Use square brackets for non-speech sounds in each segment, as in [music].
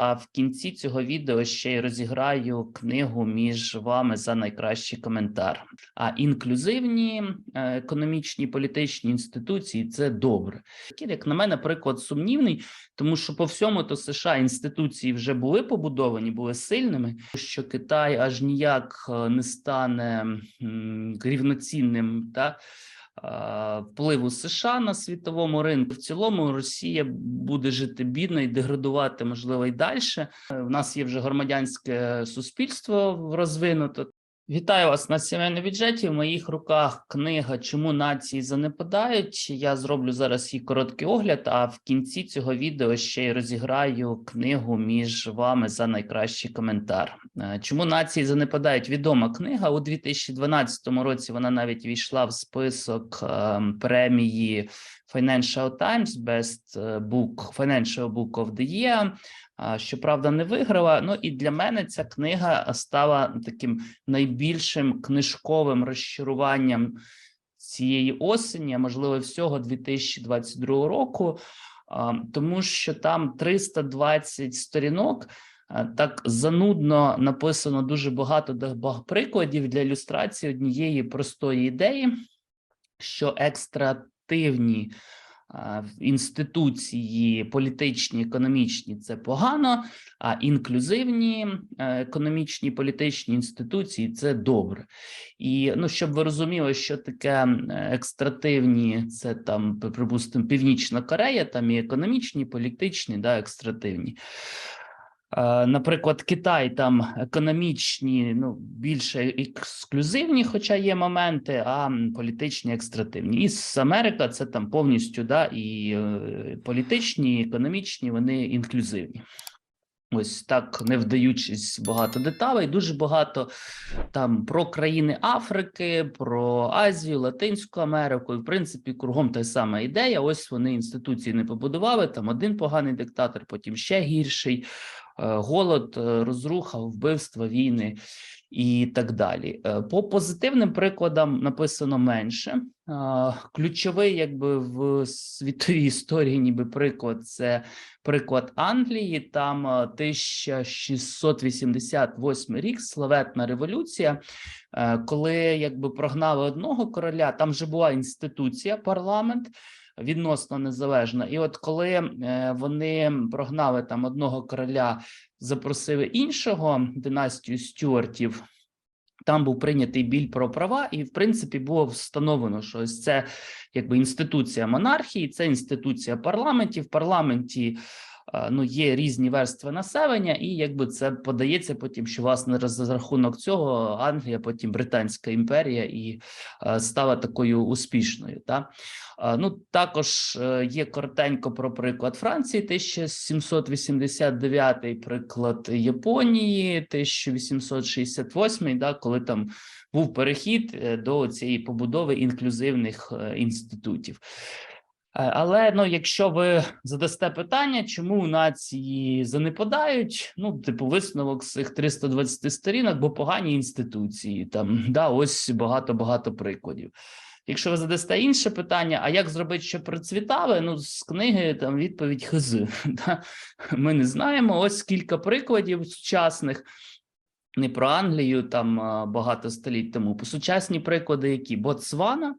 А в кінці цього відео ще й розіграю книгу між вами за найкращий коментар. А інклюзивні е, економічні політичні інституції це добре. Такий, як на мене, приклад сумнівний, тому що по всьому то США інституції вже були побудовані, були сильними. Що Китай аж ніяк е, не стане рівноцінним та впливу США на світовому ринку. В цілому Росія буде жити бідно і деградувати, можливо, і далі. У нас є вже громадянське суспільство розвинуто. Вітаю вас на сімейному бюджеті. В моїх руках книга Чому нації занепадають. Я зроблю зараз її короткий огляд. А в кінці цього відео ще й розіграю книгу між вами за найкращий коментар. Е, Чому нації занепадають? Відома книга у 2012 році. Вона навіть війшла в список е, премії Financial Times Best е, Book Financial Book of the Year. Щоправда, не виграла. Ну і для мене ця книга стала таким найбільшим книжковим розчаруванням цієї осені, а можливо, всього 2022 року, тому що там 320 сторінок. Так занудно написано дуже багато прикладів для ілюстрації однієї простої ідеї, що екстративні а, в інституції політичні, економічні це погано, а інклюзивні е, економічні політичні інституції це добре. І ну, щоб ви розуміли, що таке е, екстративні, це там, припустимо, Північна Корея, там і економічні, політичні, да, екстративні. Е, Наприклад, Китай там економічні, ну більше ексклюзивні, хоча є моменти, а політичні екстративні. І Америка це там повністю да, і е, політичні, і економічні, вони інклюзивні. Ось так, не вдаючись багато деталей, дуже багато там про країни Африки, про Азію, Латинську Америку. І в принципі, кругом та сама ідея. Ось вони інституції не побудували. Там один поганий диктатор, потім ще гірший. Е, Голод, е, розруха, вбивства, війни і так далі. Е, По позитивним прикладам написано менше. Ключовий, якби в світовій історії, ніби приклад, це приклад Англії. Там е, 1688 рік, славетна революція, коли якби прогнали одного короля, там вже була інституція, парламент. Відносно незалежна, і от коли е, вони прогнали там одного короля, запросили іншого династію Стюартів, там був прийнятий біль про права, і в принципі було встановлено, що ось це якби інституція монархії, це інституція парламентів. В парламенті ну є різні верстви населення, і якби це подається потім, що власне за рахунок цього Англія, потім Британська імперія і е, стала такою успішною. Та Е, ну також е, є коротенько про приклад Франції, 1789, приклад Японії, 1868, да, коли там був перехід е, до цієї побудови інклюзивних е, інститутів. Е, Але ну, якщо ви задасте питання, чому нації занепадають, ну, типу, висновок з цих 320 сторінок, бо погані інституції, там да, ось багато багато прикладів. Якщо ви задасте інше питання, а як зробити, щоб процвітали? Ну, з книги там відповідь хз. [laughs] Да? Ми не знаємо. Ось кілька прикладів сучасних. Не про Англію там багато століть тому. По сучасні приклади, які Ботсвана,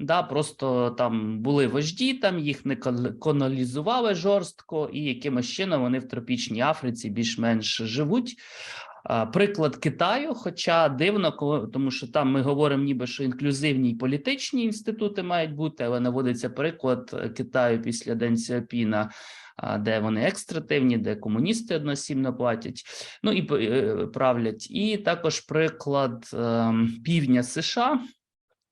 да, просто там були вожді, там їх не колонізували жорстко, і якимось чином вони в тропічній Африці більш-менш живуть. Приклад Китаю, хоча дивно, коли- тому що там ми говоримо, ніби що інклюзивні і політичні інститути мають бути, але наводиться приклад е, Китаю після День Сяопіна, а, де вони екстративні, де комуністи односібно платять, ну і е, правлять. І також приклад ем, півдня США.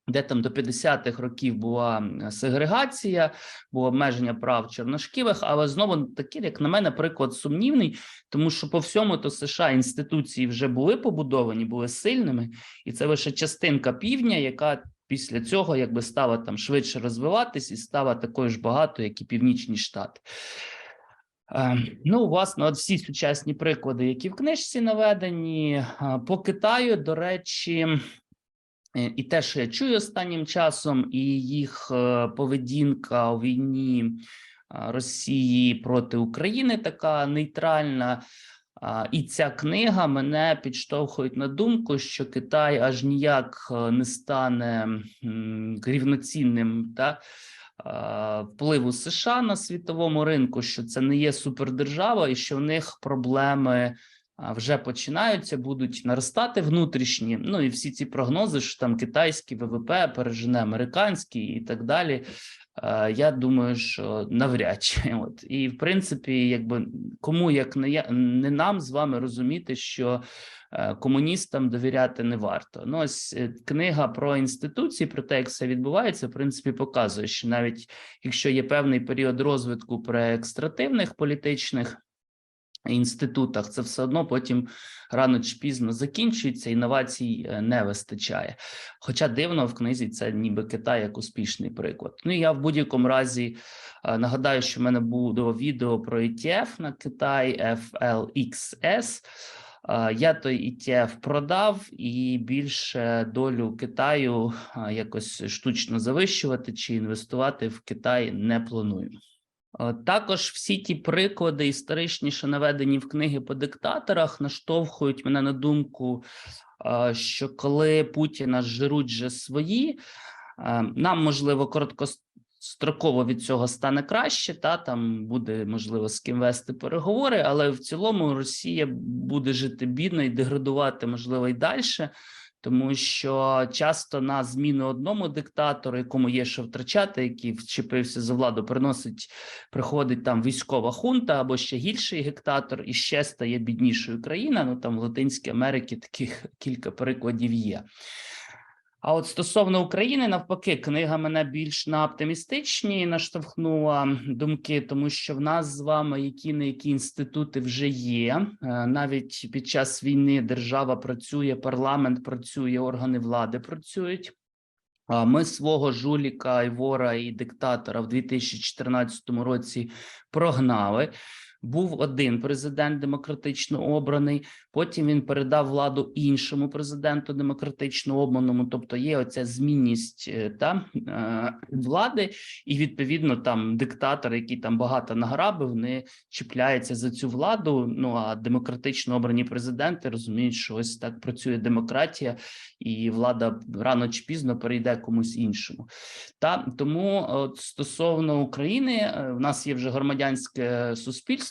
Де там до 50-х років була сегрегація, було обмеження прав чорношківих, але знову такий, як на мене, приклад сумнівний, тому що по всьому то США інституції вже були побудовані, були сильними, і це лише частинка півдня, яка після цього якби стала там швидше розвиватись і стала такою ж багатою, як і північні штати. Е, Ну, власне, от всі сучасні приклади, які в книжці наведені, по Китаю, до речі, е, і те, що я чую останнім часом, і їх е, поведінка у війні Росії проти України, така нейтральна. І ця книга мене підштовхує на думку, що Китай аж ніяк е, не стане рівноцінним та е, впливу США на світовому ринку, що це не є супердержава, і що в них проблеми вже починаються, будуть наростати внутрішні. Ну і всі ці прогнози, що там китайський ВВП пережене американський і так далі. е, Я думаю, що навряд чи [laughs] от і в принципі, якби кому як не я не нам з вами розуміти, що е, комуністам довіряти не варто. Ну ось е, книга про інституції, про те, як все відбувається, в принципі, показує, що навіть якщо є певний період розвитку при екстративних політичних інститутах, це все одно потім рано чи пізно закінчується, інновацій е, не вистачає. Хоча дивно в книзі це ніби Китай як успішний приклад. Ну я в будь-якому разі е, нагадаю, що в мене було відео про ETF на Китай FLXS. Е, Я той ETF продав і більше долю Китаю якось штучно завищувати чи інвестувати в Китай не планую. Е, Також всі ті приклади історичні, що наведені в книги по диктаторах, наштовхують мене на думку, е, що коли Путіна жируть вже свої, е, нам можливо короткостроково від цього стане краще, та там буде можливо з ким вести переговори, але в цілому Росія буде жити бідно і деградувати, можливо, і далі. Тому що часто на зміну одному диктатору, якому є що втрачати, який вчепився за владу, приносить приходить там військова хунта або ще гірший диктатор, і ще стає біднішою країна. Ну там в Латинській Америці таких кілька прикладів є. А от стосовно України, навпаки, книга мене більш на оптимістичні наштовхнула думки, тому що в нас з вами які не які інститути вже є. Е, Навіть під час війни держава працює, парламент працює, органи влади працюють. А Ми свого жуліка, і вора і диктатора в 2014 році прогнали. Був один президент демократично обраний. Потім він передав владу іншому президенту демократично обраному. Тобто є оця змінність е, та е, влади, і відповідно там диктатор, який там багато награбив, не чіпляється за цю владу. Ну а демократично обрані президенти розуміють, що ось так працює демократія, і влада рано чи пізно перейде комусь іншому. Та тому от, стосовно України, е, в нас є вже громадянське суспільство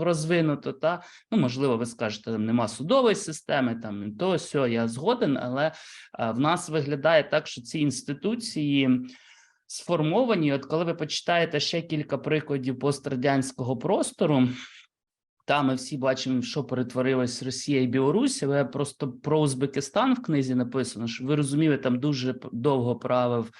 розвинуто. Та ну можливо, ви скажете, там нема судової системи, там то сьо, я згоден, але е, в нас виглядає так, що ці інституції. Сформовані, от коли ви почитаєте ще кілька прикладів пострадянського простору, там ми всі бачимо, що перетворилась Росія і Білорусь. Але просто про Узбекистан в книзі написано, що ви розуміли, там дуже довго правив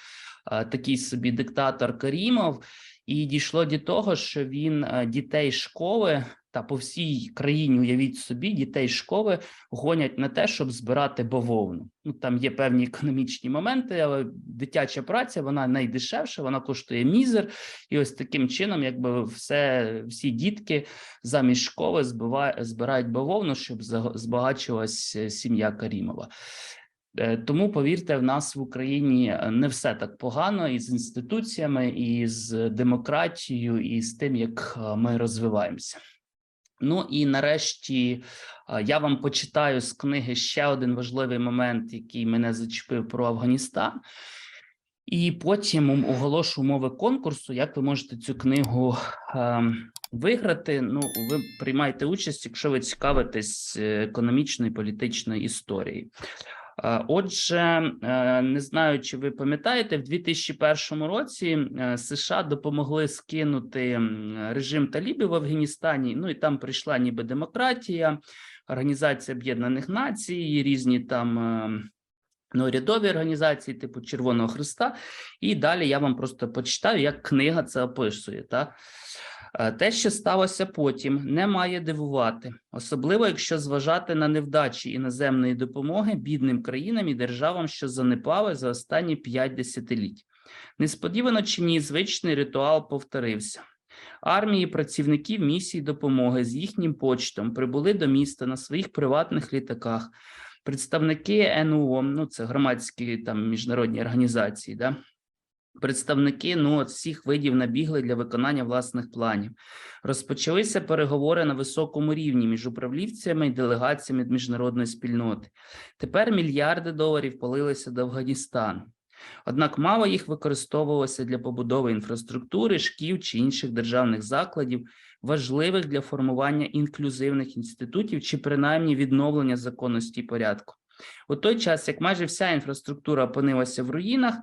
е, такий собі диктатор Карімов, і дійшло до того, що він е, дітей школи та по всій країні, уявіть собі, дітей школи гонять на те, щоб збирати бавовну. Ну там є певні економічні моменти, але дитяча праця вона найдешевша, вона коштує мізер, і ось таким чином, якби все всі дітки замість школи збиває, збирають бавовну, щоб збагачувалась е, сім'я Карімова. Е, Тому повірте, в нас в Україні е, не все так погано і з інституціями, і з демократією, і з тим, як е, ми розвиваємося. Ну і нарешті е, я вам почитаю з книги ще один важливий момент, який мене зачепив про Афганістан. І потім оголошу умови конкурсу, як ви можете цю книгу ем, виграти. Ну, ви приймаєте участь, якщо ви цікавитесь е, економічною і політичною історією. Е, Отже, е, не знаю, чи ви пам'ятаєте, в 2001 році е, США допомогли скинути режим талібів в Афганістані. Ну і там прийшла ніби демократія, Організація Об'єднаних Націй, різні там. е, Ну, організації, типу Червоного Христа, і далі я вам просто почитаю, як книга це описує. Та? Е, Те, що сталося потім, не має дивувати, особливо якщо зважати на невдачі іноземної допомоги бідним країнам і державам, що занепали за останні п'ять десятиліть. Несподівано чи ні, звичний ритуал повторився. Армії працівників місій допомоги з їхнім почтом прибули до міста на своїх приватних літаках. Представники НУО, ну це громадські там міжнародні організації, да, Представники ну от всіх видів набігли для виконання власних планів. Розпочалися переговори на високому рівні між управлінцями і делегаціями міжнародної спільноти. Тепер мільярди доларів полилися до Афганістану. Однак мало їх використовувалося для побудови інфраструктури, шкіл чи інших державних закладів, важливих для формування інклюзивних інститутів чи принаймні відновлення законності і порядку. У той час, як майже вся інфраструктура опинилася в руїнах,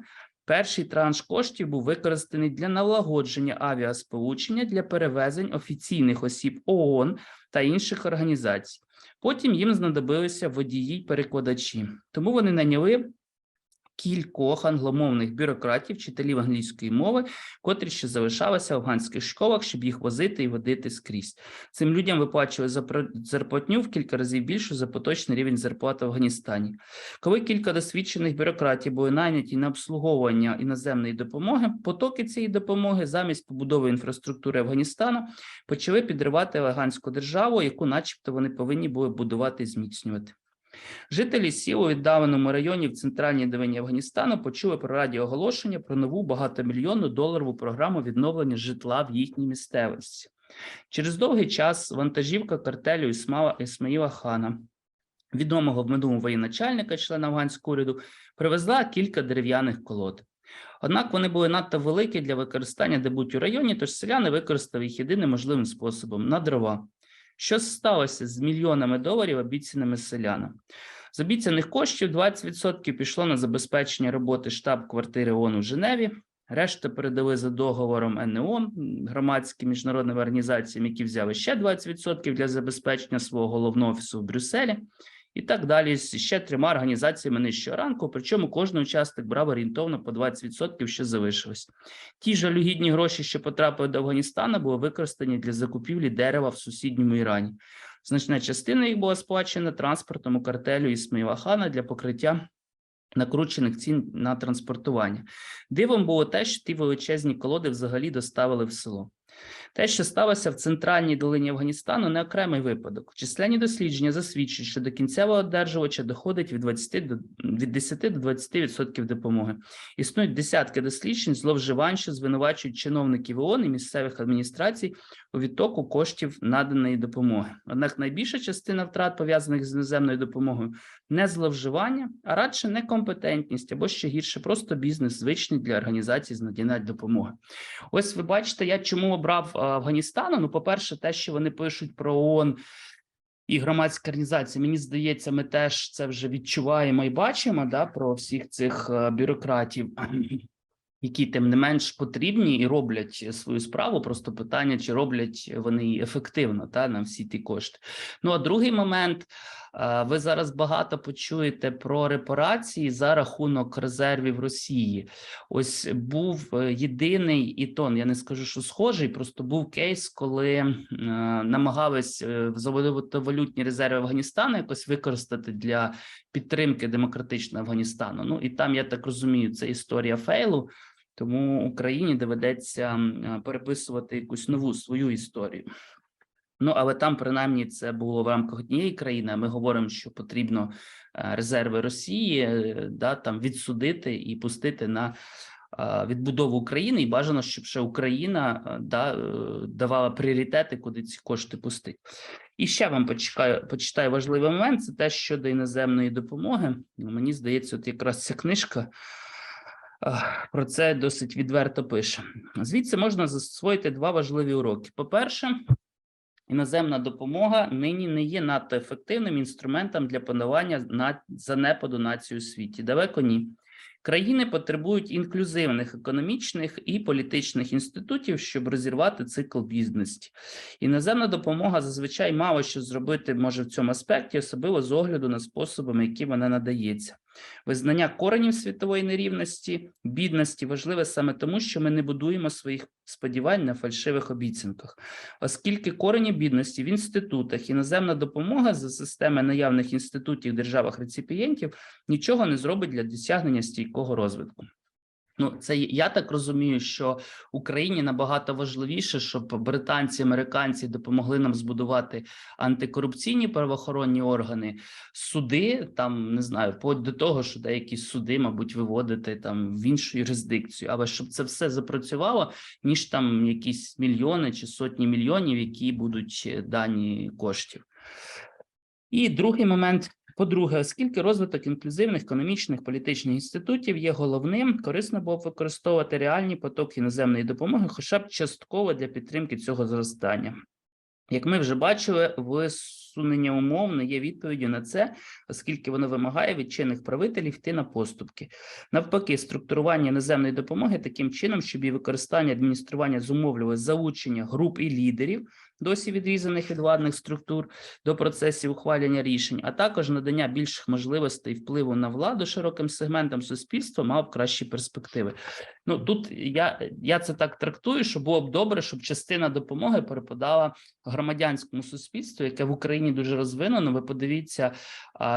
перший транш коштів був використаний для налагодження авіасполучення для перевезень офіційних осіб ООН та інших організацій. Потім їм знадобилися водії й перекладачі, тому вони наняли кількох англомовних бюрократів, вчителів англійської мови, котрі ще залишалися в афганських школах, щоб їх возити і водити скрізь. Цим людям виплачували зарплатню в кілька разів більшу за поточний рівень зарплати в Афганістані. Коли кілька досвідчених бюрократів були найняті на обслуговування іноземної допомоги, потоки цієї допомоги замість побудови інфраструктури Афганістану почали підривати афганську державу, яку, начебто, вони повинні були будувати і зміцнювати. Жителі сіл у віддаленому районі в центральній долині Афганістану почули про радіооголошення про нову багатомільйонну доларову програму відновлення житла в їхній місцевості. Через довгий час вантажівка картелю Ісмала Ісмаїла Хана, відомого в минулому воєначальника, члена афганського уряду, привезла кілька дерев'яних колод. Однак вони були надто великі для використання дебуть у районі, тож селяни використали їх єдиним можливим способом на дрова. Що сталося з мільйонами доларів, обіцяними селянам? З обіцяних коштів 20% пішло на забезпечення роботи штаб-квартири ООН у Женеві. Решта передали за договором НО громадським міжнародним організаціям, які взяли ще 20% для забезпечення свого головного офісу в Брюсселі, і так далі з ще трьома організаціями нижчого ранку. Причому кожен учасник брав орієнтовно по 20%, що залишилось. Ті жалюгідні гроші, що потрапили до Афганістану, були використані для закупівлі дерева в сусідньому Ірані. Значна частина їх була сплачена транспортом у картелю Ісмаїла Хана для покриття накручених цін на транспортування. Дивом було те, що ті величезні колоди взагалі доставили в село. Те, що сталося в центральній долині Афганістану, не окремий випадок. Численні дослідження засвідчують, що до кінцевого одержувача доходить від 20 до від 10 до 20% допомоги. Існують десятки досліджень, зловживань, що звинувачують чиновників ООН і місцевих адміністрацій у відтоку коштів наданої допомоги. Однак найбільша частина втрат пов'язаних з іноземною допомогою не зловживання, а радше некомпетентність або ще гірше, просто бізнес звичний для організацій з надання допомоги. Ось ви бачите, я чому обрав Афганістану. Ну, по-перше, те, що вони пишуть про ООН і громадські організації, мені здається, ми теж це вже відчуваємо і бачимо да, про всіх цих е, бюрократів. [clears throat] Які тим не менш потрібні і роблять свою справу. Просто питання, чи роблять вони ефективно та на всі ті кошти. Ну а другий момент. Е, Ви зараз багато почуєте про репарації за рахунок резервів Росії. Ось був е, єдиний і то я не скажу, що схожий. Просто був кейс, коли е, намагались валютні резерви Афганістану якось використати для підтримки демократичного Афганістану. Ну і там я так розумію, це історія фейлу. Тому Україні доведеться переписувати якусь нову свою історію. Ну але там, принаймні, це було в рамках однієї країни. а Ми говоримо, що потрібно е, резерви Росії е, да там відсудити і пустити на е, відбудову України, і бажано, щоб ще Україна да давала пріоритети, куди ці кошти пустити. І ще вам почекаю, почитаю важливий момент. Це те щодо іноземної допомоги. Ну, Мені здається, от якраз ця книжка. Про це досить відверто пише. Звідси можна засвоїти два важливі уроки. По-перше, іноземна допомога нині не є надто ефективним інструментом для панування занепаду нації у світі. Далеко ні. Країни потребують інклюзивних економічних і політичних інститутів, щоб розірвати цикл бідності. Іноземна допомога зазвичай мало що зробити може в цьому аспекті, особливо з огляду на способами, які вона надається. Визнання коренів світової нерівності, бідності важливе саме тому, що ми не будуємо своїх сподівань на фальшивих обіцянках, оскільки корені бідності в інститутах, іноземна допомога за системи наявних інститутів державах реципієнтів нічого не зробить для досягнення стійкого розвитку. Ну, це я так розумію, що Україні набагато важливіше, щоб британці, американці допомогли нам збудувати антикорупційні правоохоронні органи, суди там не знаю, вплоть до того, що деякі суди, мабуть, виводити там в іншу юрисдикцію, але щоб це все запрацювало, ніж там якісь мільйони чи сотні мільйонів, які будуть дані коштів. І другий момент. По-друге, оскільки розвиток інклюзивних економічних політичних інститутів є головним, корисно було б використовувати реальні потоки іноземної допомоги, хоча б частково для підтримки цього зростання. Як ми вже бачили, висунення умов не є відповіддю на це, оскільки воно вимагає від чинних правителів йти на поступки. Навпаки, структурування іноземної допомоги таким чином, щоб її використання адміністрування зумовлювало залучення груп і лідерів, досі відрізаних від владних структур, до процесів ухвалення рішень, а також надання більших можливостей впливу на владу широким сегментам суспільства мав кращі перспективи. Ну тут я, я це так трактую, що було б добре, щоб частина допомоги перепадала громадянському суспільству, яке в Україні дуже розвинено. Ви подивіться,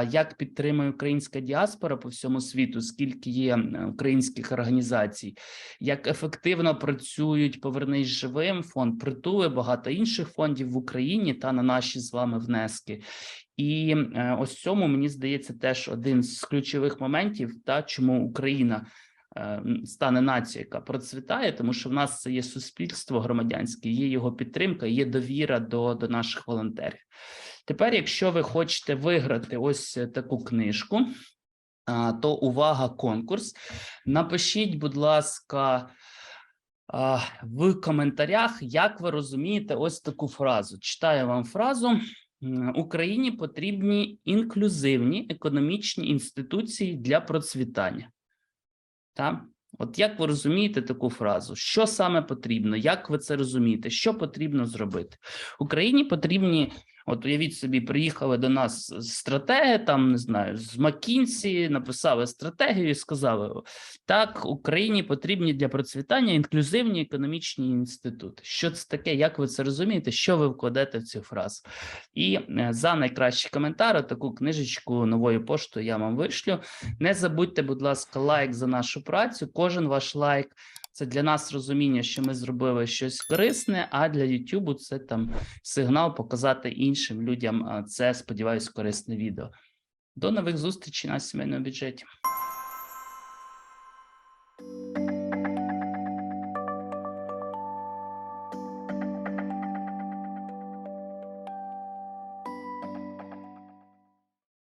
як підтримує українська діаспора по всьому світу, скільки є українських організацій, як ефективно працюють Повернись живим, фонд притули, багато інших фондів в Україні та на наші з вами внески. І е, ось цьому мені здається теж один з ключових моментів, та чому Україна е, стане нацією, яка процвітає, тому що в нас це є суспільство громадянське, є його підтримка, є довіра до, до наших волонтерів. Тепер, якщо ви хочете виграти ось таку книжку, то увага, конкурс. Напишіть, будь ласка, в коментарях, як ви розумієте ось таку фразу. Читаю вам фразу. Україні потрібні інклюзивні економічні інституції для процвітання. Так? От як ви розумієте таку фразу? Що саме потрібно? Як ви це розумієте? Що потрібно зробити? Україні потрібні, от уявіть собі, приїхали до нас стратеги, там не знаю, з Макінсі, написали стратегію і сказали: так, Україні потрібні для процвітання інклюзивні економічні інститути. Що це таке? Як ви це розумієте? Що ви вкладете в цю фразу? І е, за найкращий коментар таку книжечку новою поштою я вам вишлю. Не забудьте, будь ласка, лайк за нашу працю. Кожен ваш лайк це для нас розуміння, що ми зробили щось корисне. А для Ютубу це там сигнал показати іншим людям. Це сподіваюсь, корисне відео. До нових зустрічей на сімейному бюджеті.